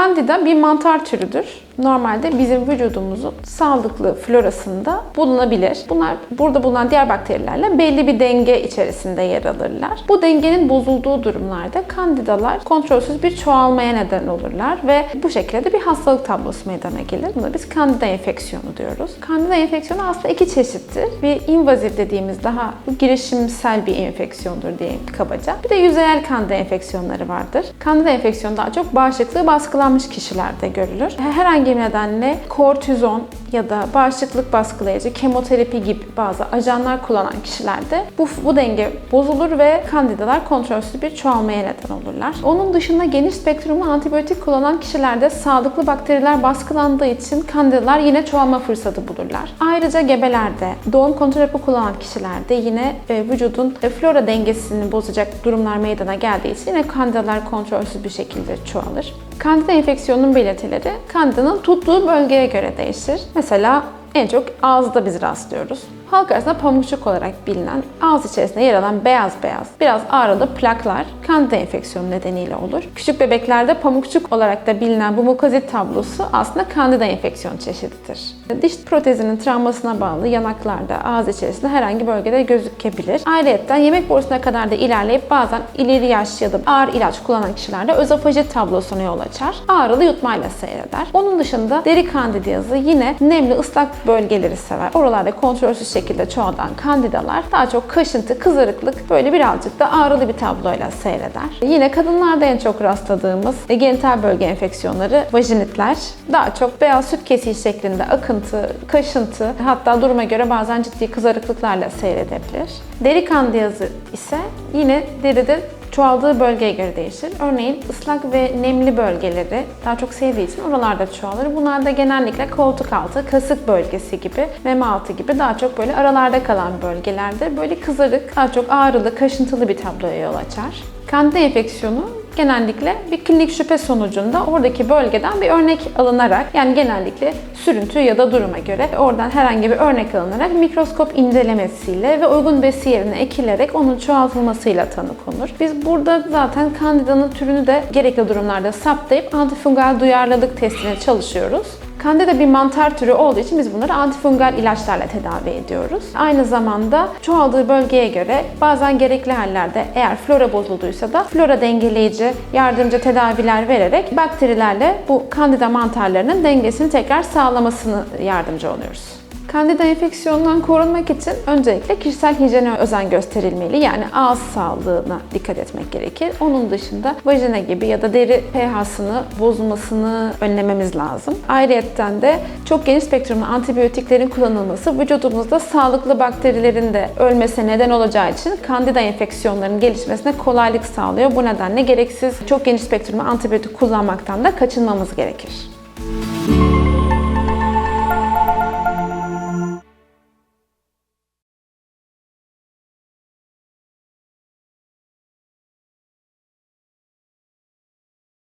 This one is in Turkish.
Candida bir mantar türüdür. Normalde bizim vücudumuzun sağlıklı florasında bulunabilir. Bunlar burada bulunan diğer bakterilerle belli bir denge içerisinde yer alırlar. Bu dengenin bozulduğu durumlarda kandidalar kontrolsüz bir çoğalmaya neden olurlar ve bu şekilde de bir hastalık tablosu meydana gelir. Buna biz kandida enfeksiyonu diyoruz. Kandida enfeksiyonu aslında iki çeşittir. Bir invazif dediğimiz daha girişimsel bir enfeksiyondur diyeyim kabaca. Bir de yüzeyel kandida enfeksiyonları vardır. Kandida enfeksiyonu daha çok bağışıklığı baskılanmış kişilerde görülür. Herhangi bir nedenle kortizon ya da bağışıklık baskılayıcı, kemoterapi gibi bazı ajanlar kullanan kişilerde bu, bu denge bozulur ve kandidalar kontrolsüz bir çoğalmaya neden olurlar. Onun dışında geniş spektrumlu antibiyotik kullanan kişilerde sağlıklı bakteriler baskılandığı için kandidalar yine çoğalma fırsatı bulurlar. Ayrıca gebelerde, doğum kontrol hapı kullanan kişilerde yine e, vücudun e, flora dengesini bozacak durumlar meydana geldiği için yine kandidalar kontrolsüz bir şekilde çoğalır. Kandida enfeksiyonunun belirtileri kandidanın tuttuğu bölgeye göre değişir. Mesela en çok ağızda biz rastlıyoruz. Halk arasında pamukçuk olarak bilinen ağız içerisinde yer alan beyaz beyaz, biraz ağrılı plaklar kandida enfeksiyonu nedeniyle olur. Küçük bebeklerde pamukçuk olarak da bilinen bu mukozit tablosu aslında kandida enfeksiyon çeşididir. Diş protezinin travmasına bağlı yanaklarda, ağız içerisinde herhangi bölgede gözükebilir. Ayrıca yemek borusuna kadar da ilerleyip bazen ileri yaş ya da ağır ilaç kullanan kişilerde özofajit tablosuna yol açar. Ağrılı yutmayla seyreder. Onun dışında deri kandidiyazı yine nemli ıslak bölgeleri sever. Oralarda kontrolsüz şekilde çoğalan kandidalar daha çok kaşıntı, kızarıklık böyle birazcık da ağrılı bir tabloyla seyreder. Yine kadınlarda en çok rastladığımız e, genital bölge enfeksiyonları, vajinitler daha çok beyaz süt kesiği şeklinde akıntı, kaşıntı hatta duruma göre bazen ciddi kızarıklıklarla seyredebilir. Deri kandiyazı ise yine deride çoğaldığı bölgeye göre değişir. Örneğin ıslak ve nemli bölgeleri daha çok sevdiği için oralarda çoğalır. Bunlar da genellikle koltuk altı, kasık bölgesi gibi, meme altı gibi daha çok böyle aralarda kalan bölgelerde böyle kızarık, daha çok ağrılı, kaşıntılı bir tabloya yol açar. Kandida enfeksiyonu genellikle bir klinik şüphe sonucunda oradaki bölgeden bir örnek alınarak yani genellikle sürüntü ya da duruma göre oradan herhangi bir örnek alınarak mikroskop incelemesiyle ve uygun besi yerine ekilerek onun çoğaltılmasıyla tanı konur. Biz burada zaten kandidanın türünü de gerekli durumlarda saptayıp antifungal duyarlılık testine çalışıyoruz. Kandida bir mantar türü olduğu için biz bunları antifungal ilaçlarla tedavi ediyoruz. Aynı zamanda çoğaldığı bölgeye göre bazen gerekli hallerde eğer flora bozulduysa da flora dengeleyici yardımcı tedaviler vererek bakterilerle bu kandida mantarlarının dengesini tekrar sağlamasını yardımcı oluyoruz. Kandida enfeksiyonundan korunmak için öncelikle kişisel hijyene özen gösterilmeli. Yani ağız sağlığına dikkat etmek gerekir. Onun dışında vajina gibi ya da deri pH'sını bozulmasını önlememiz lazım. Ayrıyeten de çok geniş spektrumlu antibiyotiklerin kullanılması vücudumuzda sağlıklı bakterilerin de ölmesine neden olacağı için kandida enfeksiyonlarının gelişmesine kolaylık sağlıyor. Bu nedenle gereksiz çok geniş spektrumlu antibiyotik kullanmaktan da kaçınmamız gerekir.